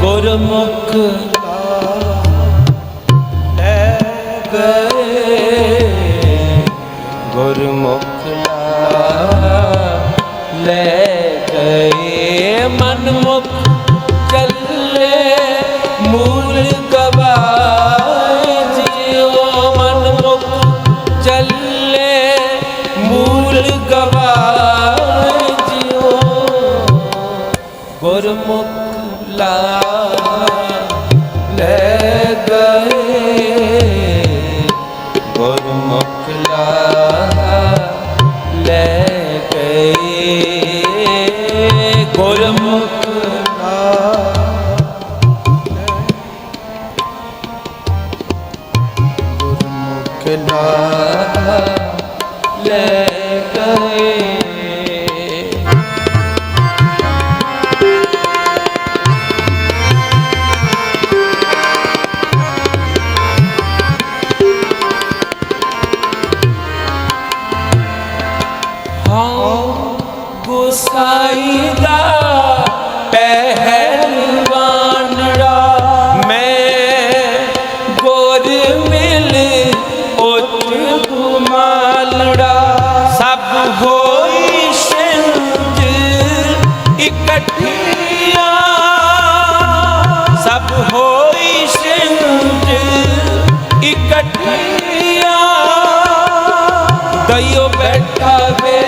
ਗੁਰਮੁਖ ਲੈ ਗਏ ਗੁਰਮੁਖ ਲੈ ਗਏ ਗੁਰਮੁਖ ਲੈ ਗਏ ਮਨਮੁਖ ਚੱਲੇ ਮੂਲ ਗਵਾਏ ਜਿਉ ਮਨਮੁਖ ਚੱਲੇ ਮੂਲ ਗਵਾਏ ਗੁਰਮੁਖ ਲਾ ਲੈ ਗਏ ਗੁਰਮੁਖ ਲਾ ਲੈ ਗਏ ਗੁਰਮੁਖ ਲੈ ਗਏ ਗੁਸਾਈ ਦਾ ਪਹਿਲਵਾਨੜਾ। ਮੈਂ ਗੋਰ ਮਿਲ ਉਤ ਗੁਮਾਲੜਾ। ਸਭ ਹੋਈ ਸਿੰਜ ਇਕੱਠੀਆਂ। ਸਭ ਹੋਈ ਸਿੰਜ ਇਕੱਠੀਆਂ। ਦਇਓ ਬੈਠਾ ਵੇਖੇ